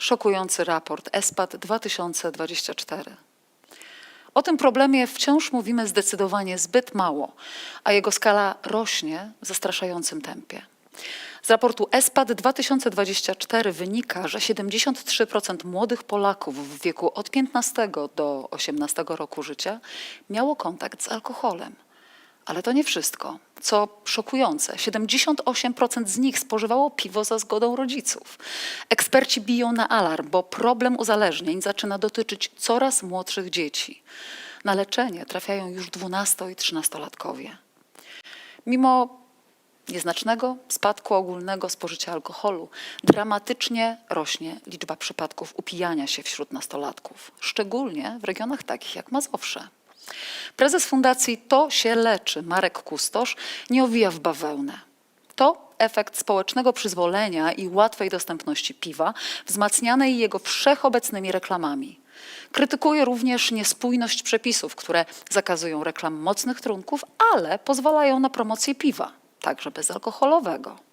Szokujący raport ESPAD 2024. O tym problemie wciąż mówimy zdecydowanie zbyt mało, a jego skala rośnie w zastraszającym tempie. Z raportu ESPAD 2024 wynika, że 73% młodych Polaków w wieku od 15 do 18 roku życia miało kontakt z alkoholem. Ale to nie wszystko. Co szokujące, 78% z nich spożywało piwo za zgodą rodziców. Eksperci biją na alarm, bo problem uzależnień zaczyna dotyczyć coraz młodszych dzieci. Na leczenie trafiają już 12 i 13-latkowie. Mimo nieznacznego spadku ogólnego spożycia alkoholu dramatycznie rośnie liczba przypadków upijania się wśród nastolatków, szczególnie w regionach takich jak Mazowsze. Prezes Fundacji To się leczy, Marek Kustosz, nie owija w bawełnę. To efekt społecznego przyzwolenia i łatwej dostępności piwa, wzmacnianej jego wszechobecnymi reklamami. Krytykuje również niespójność przepisów, które zakazują reklam mocnych trunków, ale pozwalają na promocję piwa, także bezalkoholowego.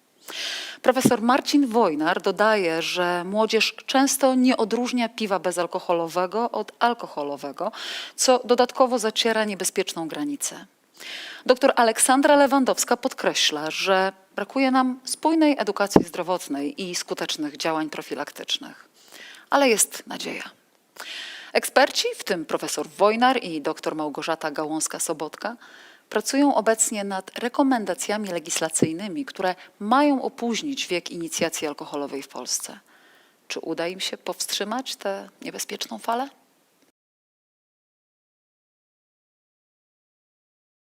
Profesor Marcin Wojnar dodaje, że młodzież często nie odróżnia piwa bezalkoholowego od alkoholowego, co dodatkowo zaciera niebezpieczną granicę. Doktor Aleksandra Lewandowska podkreśla, że brakuje nam spójnej edukacji zdrowotnej i skutecznych działań profilaktycznych. Ale jest nadzieja. Eksperci, w tym profesor Wojnar i dr Małgorzata Gałąska-Sobotka, pracują obecnie nad rekomendacjami legislacyjnymi, które mają opóźnić wiek inicjacji alkoholowej w Polsce. Czy uda im się powstrzymać tę niebezpieczną falę?